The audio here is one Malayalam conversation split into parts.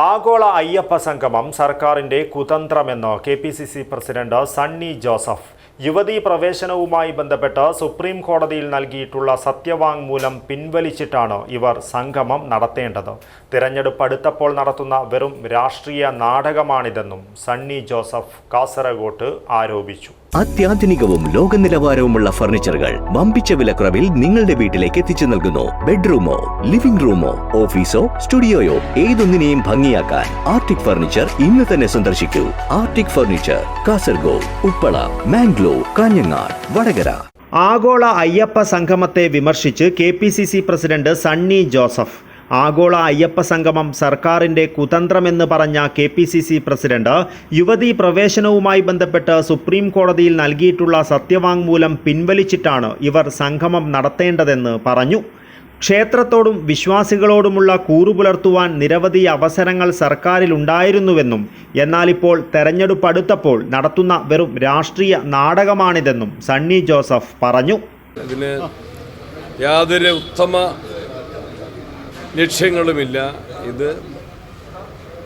ആഗോള അയ്യപ്പ സംഗമം സർക്കാരിന്റെ കുതന്ത്രമെന്ന് K P C C president Sunny Joseph. യുവതീ പ്രവേശനവുമായി ബന്ധപ്പെട്ട് സുപ്രീം കോടതിയിൽ നൽകിയിട്ടുള്ള സത്യവാങ്മൂലം പിൻവലിച്ചിട്ടാണ് ഇവർ സംഗമം നടത്തേണ്ടത്. തിരഞ്ഞെടുപ്പ് അടുത്തപ്പോൾ നടത്തുന്ന വെറും രാഷ്ട്രീയ നാടകമാണിതെന്നും സണ്ണി ജോസഫ് കാസർഗോട്ട് ആരോപിച്ചു. അത്യാധുനികവും ലോക നിലവാരവുമുള്ള ഫർണിച്ചറുകൾ വമ്പിച്ച വിലക്കുറവിൽ നിങ്ങളുടെ വീട്ടിലേക്ക് എത്തിച്ചു നൽകുന്നു. ബെഡ്റൂമോ ലിവിംഗ് റൂമോ ഓഫീസോ സ്റ്റുഡിയോയോ ഏതൊന്നിനെയും ഭംഗിയാക്കാൻ ആർട്ടിക് ഫർണിച്ചർ ഇന്ന് തന്നെ സന്ദർശിക്കൂ. Arctic furniture Kasaragod Uppala Mangalore Kanhangad Vadakara. ആഗോള അയ്യപ്പ സംഗമത്തെ വിമർശിച്ച് കെ പ്രസിഡന്റ് സണ്ണി ജോസഫ് ആഗോള അയ്യപ്പ സംഗമം സർക്കാരിന്റെ കുതന്ത്രമെന്ന് പറഞ്ഞ K P C C president യുവതി പ്രവേശനവുമായി ബന്ധപ്പെട്ട് സുപ്രീം കോടതിയിൽ നൽകിയിട്ടുള്ള സത്യവാങ്മൂലം പിൻവലിച്ചിട്ടാണ് ഇവർ സംഗമം നടത്തേണ്ടതെന്ന് പറഞ്ഞു. ക്ഷേത്രത്തോടും വിശ്വാസികളോടുമുള്ള കൂറുപുലർത്തുവാൻ നിരവധി അവസരങ്ങൾ സർക്കാരിലുണ്ടായിരുന്നുവെന്നും എന്നാൽ ഇപ്പോൾ തെരഞ്ഞെടുപ്പ് അടുത്തപ്പോൾ നടത്തുന്ന വെറും രാഷ്ട്രീയ നാടകമാണിതെന്നും സണ്ണി ജോസഫ് പറഞ്ഞു. യാതൊരു ഉത്തമ ലക്ഷ്യങ്ങളുമില്ല. ഇത്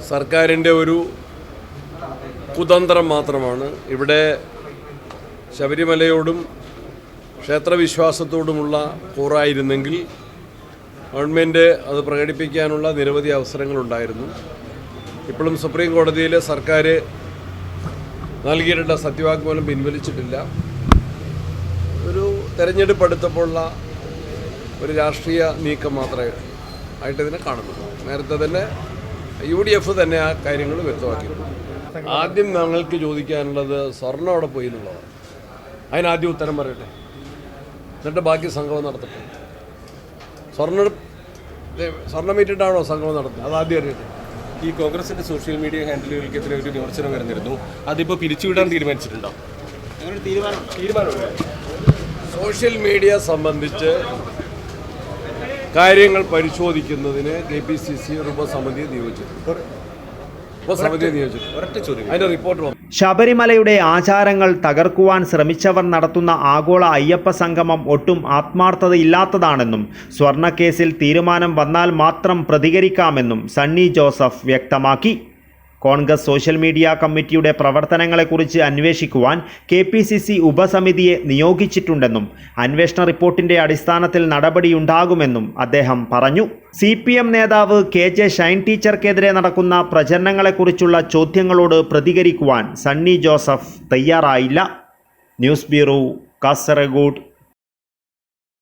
സർക്കാരിന്റെ ഒരു കുതന്ത്രം മാത്രമാണ്. ഇവിടെ ശബരിമലയോടും ക്ഷേത്രവിശ്വാസത്തോടുമുള്ള കൂറായിരുന്നെങ്കിൽ ഗവൺമെന്റ് അത് പ്രകടിപ്പിക്കാനുള്ള നിരവധി അവസരങ്ങളുണ്ടായിരുന്നു. ഇപ്പോഴും സുപ്രീം കോടതിയിൽ സർക്കാർ നൽകിയിട്ടുള്ള സത്യവാങ്മൂലം പിൻവലിച്ചിട്ടില്ല. ഒരു തെരഞ്ഞെടുപ്പ് അടുത്തപ്പോഴുള്ള ഒരു രാഷ്ട്രീയ നീക്കം മാത്രമേ ആയിട്ട് ഇതിനെ കാണുന്നു. നേരത്തെ തന്നെ യു ഡി എഫ് തന്നെ ആ കാര്യങ്ങൾ വ്യക്തമാക്കിയിരുന്നു. ആദ്യം ഞങ്ങൾക്ക് ചോദിക്കാനുള്ളത് സ്വർണം അവിടെ പോയി എന്നുള്ളതാണ്. അതിനാദ്യം ഉത്തരം പറയട്ടെ. എന്നിട്ട് ബാക്കി സംഗമം നടത്തട്ടെ. സ്വർണ സ്വർണം വിറ്റിട്ടാണോ സംഗമം നടത്തുന്നത്? അത് ആദ്യം അറിയട്ടെ. ഈ കോൺഗ്രസിന്റെ സോഷ്യൽ മീഡിയ ഹാൻഡിലുകൾക്കെതിരെ ഒരു വിമർശനം വരുന്നിരുന്നു അതിപ്പോൾ പിരിച്ചുവിടാൻ തീരുമാനിച്ചിട്ടുണ്ടോ? തീരുമാനമുണ്ട്. സോഷ്യൽ മീഡിയ സംബന്ധിച്ച് കാര്യങ്ങൾ പരിശോധിക്കുന്നതിന് കെ പി സി സി ഉപസമിതിയെ നിയോഗിച്ചിട്ടുണ്ട്. ഉപസമിതിയെ നിയോഗിച്ചിട്ടുണ്ട്. അതിന്റെ റിപ്പോർട്ട് വന്നു. ശബരിമലയുടെ ആചാരങ്ങൾ തകർക്കുവാൻ ശ്രമിച്ചവർ നടത്തുന്ന ആഗോള അയ്യപ്പ സംഗമം ഒട്ടും ആത്മാർത്ഥതയില്ലാത്തതാണെന്നും സ്വർണക്കേസിൽ തീരുമാനം വന്നാൽ മാത്രം പ്രതികരിക്കാമെന്നും സണ്ണി ജോസഫ് വ്യക്തമാക്കി. കോൺഗ്രസ് സോഷ്യൽ മീഡിയ കമ്മിറ്റിയുടെ പ്രവർത്തനങ്ങളെക്കുറിച്ച് അന്വേഷിക്കുവാൻ കെ പി സി സി ഉപസമിതിയെ നിയോഗിച്ചിട്ടുണ്ടെന്നും അന്വേഷണ റിപ്പോർട്ടിന്റെ അടിസ്ഥാനത്തിൽ നടപടിയുണ്ടാകുമെന്നും അദ്ദേഹം പറഞ്ഞു. സി പി എം നേതാവ് കെ ജെ ഷൈൻ ടീച്ചർക്കെതിരെ നടക്കുന്ന പ്രചരണങ്ങളെക്കുറിച്ചുള്ള ചോദ്യങ്ങളോട് പ്രതികരിക്കുവാൻ സണ്ണി ജോസഫ് തയ്യാറായില്ല. News bureau Kasaragod.